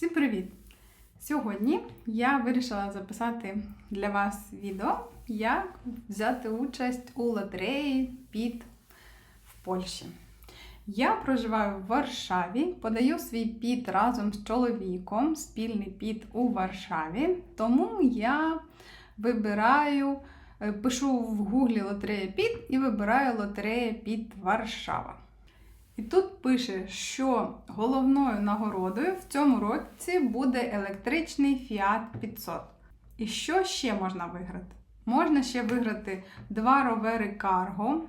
Всім привіт! Сьогодні я вирішила записати для вас відео, як взяти участь у лотереї під в Польщі. Я проживаю в Варшаві, подаю свій піт разом з чоловіком, спільний піт у Варшаві, тому я вибираю, е, пишу в гуглі лотерея піт і вибираю лотерея під Варшава. І тут пише, що головною нагородою в цьому році буде електричний Fiat 500. І що ще можна виграти? Можна ще виграти два ровери Cargo,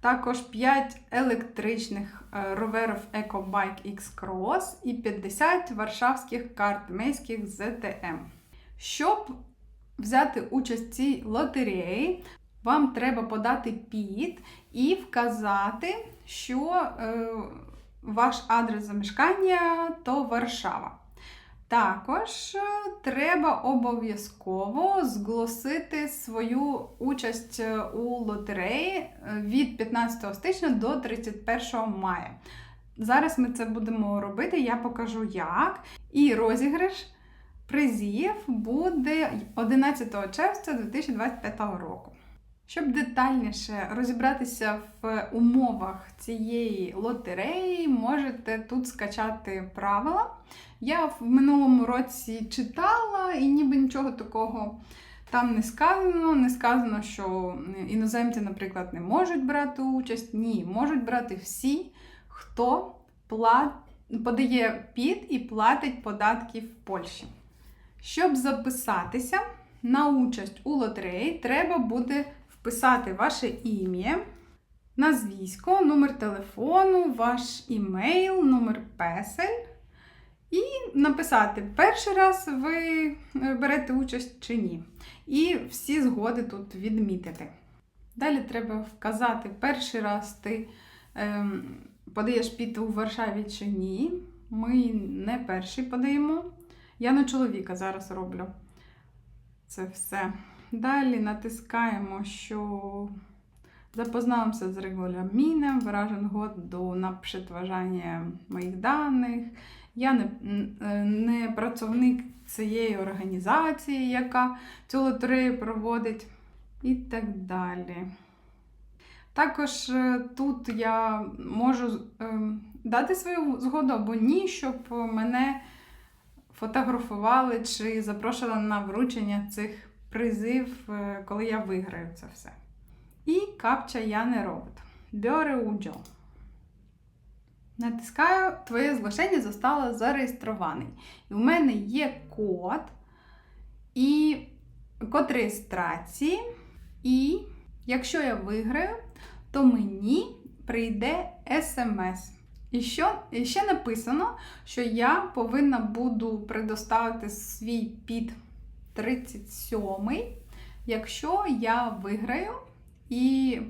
також 5 електричних е, роверів EcoBike X-Cross і 50 варшавських карт мейських ZTM. Щоб взяти участь в цій лотереї, вам треба подати піт і вказати, що е, ваш адрес замешкання то Варшава. Також е, треба обов'язково зголосити свою участь е, у лотереї від 15 січня до 31 мая. Зараз ми це будемо робити, я покажу як. І розіграш призів буде 11 червня 2025 року. Щоб детальніше розібратися в умовах цієї лотереї, можете тут скачати правила. Я в минулому році читала і ніби нічого такого там не сказано. Не сказано, що іноземці, наприклад, не можуть брати участь. Ні, можуть брати всі, хто подає під і платить податки в Польщі. Щоб записатися на участь у лотереї, треба буде вписати ваше ім'я, назвісько, номер телефону, ваш імейл, номер песель. І написати, перший раз ви берете участь чи ні. І всі згоди тут відмітити. Далі треба вказати, перший раз ти ем, подаєш піти у Варшаві чи ні. Ми не перший подаємо. Я на чоловіка зараз роблю це все. Далі натискаємо, що запознałem się z regulaminem, wyrażen zgodę на przetwarzanie моїх даних. Я не, не працівник цієї організації, яка цю лотерею проводить, і так далі. Також тут я можу дати свою згоду або ні, щоб мене фотографували чи запрошували на вручення цих призив, коли я виграю це все. І капча я не робот. Бере уділ. Натискаю, твоє зглашення зостало зареєстрований. І у мене є код, і код реєстрації. І якщо я виграю, то мені прийде смс. І що і ще написано, що я повинна буду предоставити свій під 37-й, якщо я виграю, і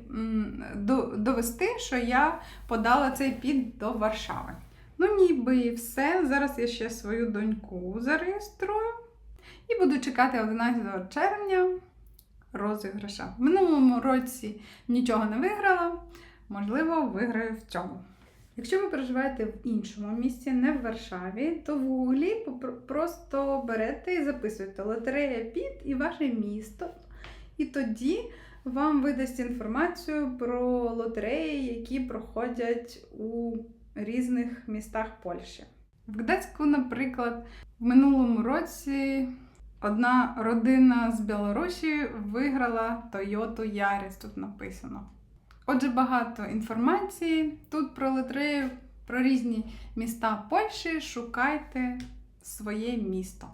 довести, що я подала цей під до Варшави. Ну, ніби все. Зараз я ще свою доньку зареєструю. І буду чекати 11 червня розіграша. В минулому році нічого не виграла, можливо, виграю в цьому. Якщо ви проживаєте в іншому місці, не в Варшаві, то в Гуглі просто берете і записуєте лотерея під і ваше місто. І тоді вам видасть інформацію про лотереї, які проходять у різних містах Польщі. В Гдецьку, наприклад, в минулому році одна родина з Білорусі виграла Toyota Yaris, тут написано. Отже, багато інформації тут про лотерею, про різні міста Польщі. Шукайте своє місто.